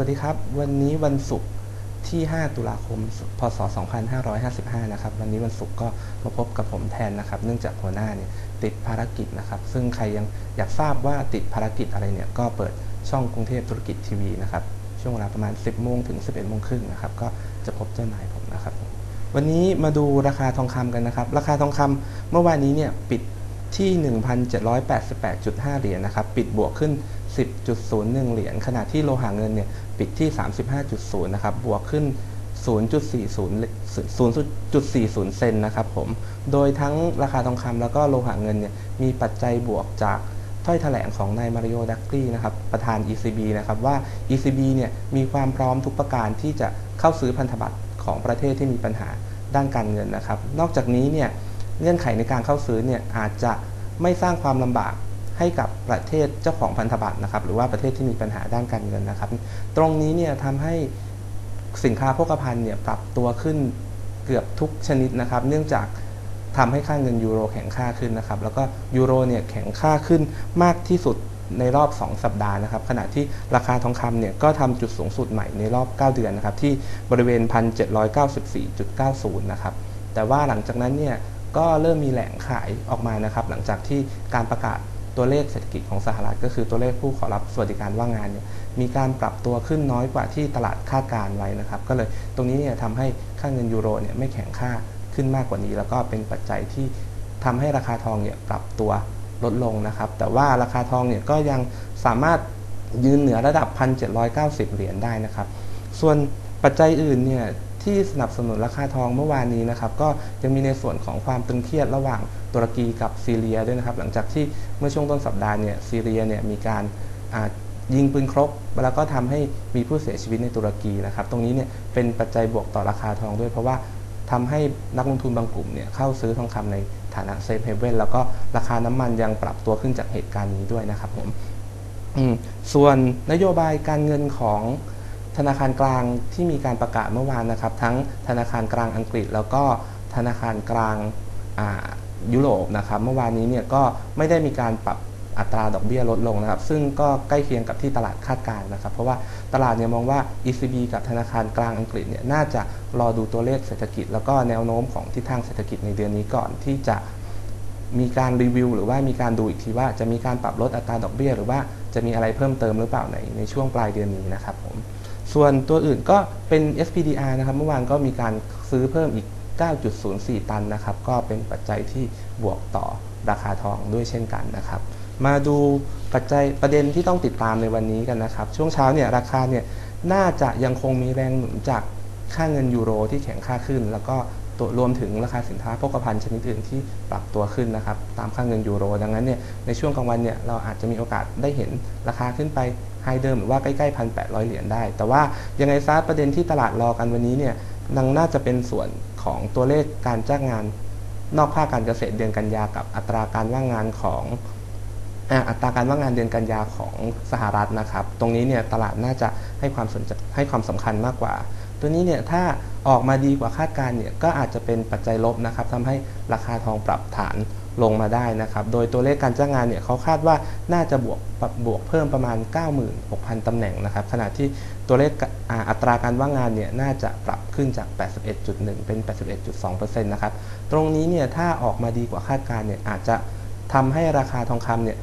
วัสดีครับ วันนี้วันศุกร์ที่ 5 ตุลาคม พศ 2555 นะครับ วันนี้วันศุกร์ก็มาพบกับผมแทนนะครับ เนื่องจากหัวหน้าเนี่ยติดภารกิจนะครับ ซึ่งใครยังอยากทราบว่าติดภารกิจอะไรเนี่ย ก็เปิดช่องกรุงเทพธุรกิจทีวีนะครับ ช่วงเวลาประมาณ 10 โมงถึง 11 โมงครึ่งนะครับ ก็จะพบเจ้านายผมนะครับ วันนี้มาดูราคาทองคำกันนะครับ ราคาทองคำเมื่อวานนี้เนี่ยปิดที่ 1,788.5 เหรียญนะครับ ปิดบวกขึ้น 10.01 เหรียญ ขณะที่โลหะเงินเนี่ย ปิดที่ 35.0 นะครับ บวกขึ้น 0.40 0.40 เซนนะครับผม โดยทั้งราคาทองคำแล้วก็โลหะเงินเนี่ย มีปัจจัยบวกจากถ้อยแถลงของนายมาริโอดักกี้นะครับประธาน ECB นะครับว่า ECB เนี่ยมีความพร้อมทุกประการที่จะเข้าซื้อพันธบัตรของประเทศที่มีปัญหาด้านการเงินนะครับ นอกจากนี้เนี่ยเงื่อนไขในการเข้าซื้อเนี่ยอาจจะไม่สร้างความลำบาก ให้กับประเทศเจ้าของพันธบัตรนะครับหรือว่าประเทศที่มีปัญหาด้านการเงินนะครับ ตรงนี้เนี่ยทำให้สินค้าโภคภัณฑ์เนี่ยปรับตัวขึ้นเกือบทุกชนิดนะครับ เนื่องจากทำให้ค่าเงินยูโรแข็งค่าขึ้นนะครับ แล้วก็ยูโรเนี่ยแข็งค่าขึ้นมากที่สุดในรอบ 2 สัปดาห์นะครับ ขณะที่ราคาทองคำเนี่ยก็ทำจุดสูงสุดใหม่ในรอบ 9 เดือนนะครับ ที่บริเวณ 1,794.90 นะครับ แต่ว่าหลังจากนั้นเนี่ยก็เริ่มมีแหล่งขายออกมานะครับ หลังจากที่การประกาศ ตัวเลขเศรษฐกิจของสหรัฐก็คือตัวเลขผู้ขอรับสวัสดิการว่างงานเนี่ยมีการปรับตัวขึ้นน้อยกว่าที่ตลาดคาดการไว้นะครับ ก็เลยตรงนี้เนี่ยทำให้ค่าเงินยูโรเนี่ยไม่แข็งค่าขึ้นมากกว่านี้ แล้วก็เป็นปัจจัยที่ทำให้ราคาทองเนี่ยปรับตัวลดลงนะครับ แต่ว่าราคาทองเนี่ยก็ยังสามารถยืนเหนือระดับ 1,790 เหรียญได้นะครับ ส่วนปัจจัยอื่นเนี่ย ที่สนับสนุนราคาทองเมื่อวานนี้นะครับก็ยังมีในส่วนของความตึงเครียดระหว่างตุรกีกับซีเรียด้วยนะครับ หลังจากที่เมื่อช่วงต้นสัปดาห์เนี่ยซีเรียเนี่ยมีการยิงปืนครบแล้วก็ทำให้มีผู้เสียชีวิตในตุรกีนะครับ ตรงนี้เนี่ยเป็นปัจจัยบวกต่อราคาทองด้วย เพราะว่าทำให้นักลงทุนบางกลุ่มเนี่ยเข้าซื้อทองคำในฐานะเซฟเฮเว่นแล้วก็ราคาน้ำมันยังปรับตัวขึ้นจากเหตุการณ์นี้ด้วยนะครับผมส่วนนโยบายการเงินของ ธนาคารกลางที่มีการประกาศเมื่อวานนะครับ ทั้งธนาคารกลางอังกฤษ แล้วก็ธนาคารกลางยุโรปนะครับเมื่อวานนี้เนี่ยก็ไม่ได้มีการปรับอัตราดอกเบี้ยลดลงนะครับ ซึ่งก็ใกล้เคียงกับที่ตลาดคาดการณ์นะครับ เพราะว่าตลาดเนี่ยมองว่า ECB กับธนาคารกลางอังกฤษเนี่ยน่าจะรอดูตัวเลขเศรษฐกิจ แล้วก็แนวโน้มของทิศทางเศรษฐกิจในเดือนนี้ก่อนที่จะมีการรีวิว หรือว่ามีการดูอีกทีว่าจะมีการปรับลดอัตราดอกเบี้ย หรือว่าจะมีอะไรเพิ่มเติมหรือเปล่าในในช่วงปลายเดือนนี้นะครับผม ส่วนตัวอื่นก็เป็น SPDR นะครับ เมื่อวานก็มีการซื้อเพิ่มอีก 9.04 ตันนะครับ ก็เป็นปัจจัยที่บวกต่อราคาทองด้วยเช่นกันนะครับ มาดูปัจจัยประเด็นที่ต้องติดตามในวันนี้กันนะครับ ช่วงเช้าเนี่ยราคาเนี่ยน่าจะยังคงมีแรงหนุนจากค่าเงินยูโรที่แข็งค่าขึ้น แล้วก็ ตัวรวมถึงราคาสินค้าโภคภัณฑ์ชนิดอื่นที่ปรับตัวขึ้นนะครับตามค่าเงินยูโร ดังนั้นเนี่ยในช่วงกลางวันเนี่ยเราอาจจะมีโอกาสได้เห็นราคาขึ้นไปไฮเดิมหรือว่าใกล้ๆพันแปดร้อยเหรียญได้ แต่ว่ายังไงซาประเด็นที่ตลาดรอกันวันนี้เนี่ยนังน่าจะเป็นส่วนของตัวเลขการจ้างงาน นอกภาคการเกษตรเดือนกันยากับอัตราการว่างงานของอัตราการว่างงานเดือนกันยาของสหรัฐนะครับ ตรงนี้เนี่ยตลาดน่าจะให้ความสนใจให้ความสำคัญมากกว่า ตัวนี้เนี่ยถ้าออกมาดีกว่าคาดการเนี่ยก็อาจจะเป็นปัจจัยลบนะครับทำให้ราคาทองปรับฐานลงมาได้นะครับ โดยตัวเลขการจ้างงานเนี่ยเขาคาดว่าน่าจะบวกบวกเพิ่มประมาณ 96,000 ตำแหน่งนะครับ ขณะที่ตัวเลขอัตราการว่างงานเนี่ยน่าจะปรับขึ้นจาก 81.1 เป็น 81.2%นะครับ ตรงนี้เนี่ยถ้าออกมาดีกว่าคาดการเนี่ยอาจจะทำให้ราคาทองคำเนี่ย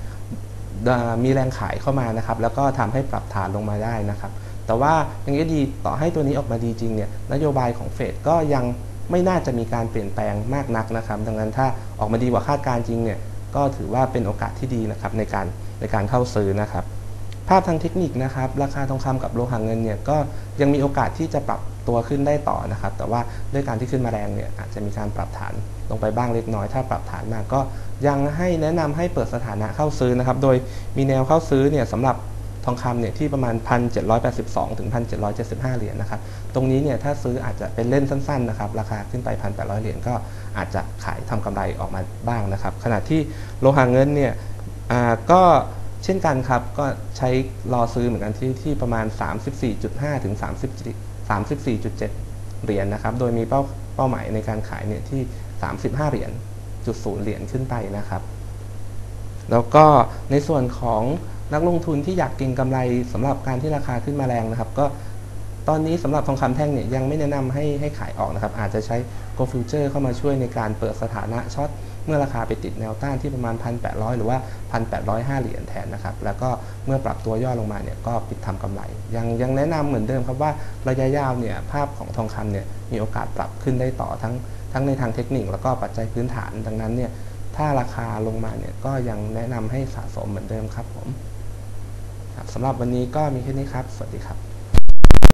มีแรงขายเข้ามานะครับ แล้วก็ทำให้ปรับฐานลงมาได้นะครับ แต่ว่าอย่างนี้ดีต่อให้ตัวนี้ออกมาดีจริงเนี่ยนโยบายของเฟดก็ยังไม่น่าจะมีการเปลี่ยนแปลงมากนักนะครับ ดังนั้นถ้าออกมาดีกว่าคาดการจริงเนี่ยก็ถือว่าเป็นโอกาสที่ดีนะครับในการในการเข้าซื้อนะครับ ภาพทางเทคนิคนะครับ ราคาทองคำกับโลหะเงินเนี่ยก็ยังมีโอกาสที่จะปรับตัวขึ้นได้ต่อนะครับ แต่ว่าด้วยการที่ขึ้นมาแรงเนี่ยอาจจะมีการปรับฐานลงไปบ้างเล็กน้อย ถ้าปรับฐานมาก็ยังให้แนะนำให้เปิดสถานะเข้าซื้อนะครับ โดยมีแนวเข้าซื้อเนี่ยสำหรับ ทองคำเนี่ยที่ประมาณ 1,782 ถึง 1,775 เหรียญนะครับ ตรงนี้เนี่ยถ้าซื้ออาจจะเป็นเล่นสั้นๆนะครับ ราคาขึ้นไป 1,800 เหรียญก็อาจจะขายทำกำไรออกมาบ้างนะครับ ขณะที่โลหะเงินเนี่ยก็เช่นกันครับ ก็ใช้รอซื้อเหมือนกันที่ที่ประมาณ 34.5 ถึง 34.7 เหรียญนะครับ โดยมีเป้าเป้าหมายในการขายเนี่ยที่ 35 เหรียญจุดศูนย์เหรียญขึ้นไปนะครับ แล้วก็ในส่วนของ นักลงทุนที่อยากเก็งกำไรสำหรับการที่ราคาขึ้นมาแรงนะครับ ก็ตอนนี้สำหรับทองคำแท่งเนี่ยยังไม่แนะนำให้ให้ขายออกนะครับ อาจจะใช้ Go Future เข้ามาช่วยในการเปิดสถานะช็อตเมื่อราคาไปติดแนวต้านที่ประมาณ 1,800 หรือว่า 1,805 เหรียญแทนนะครับ แล้วก็เมื่อปรับตัวย่อลงมาเนี่ยก็ปิดทำกำไร ยังยังแนะนำเหมือนเดิมครับว่าระยะยาวเนี่ยภาพของทองคำเนี่ยมีโอกาสปรับขึ้นได้ต่อทั้งทั้งในทางเทคนิคแล้วก็ปัจจัยพื้นฐานดังนั้นเนี่ยถ้าราคาลงมาเนี่ยก็ยังแนะนำให้สะสมเหมือนเดิมครับผม สำหรับวันนี้ก็มีแค่นี้ครับ สวัสดีครับ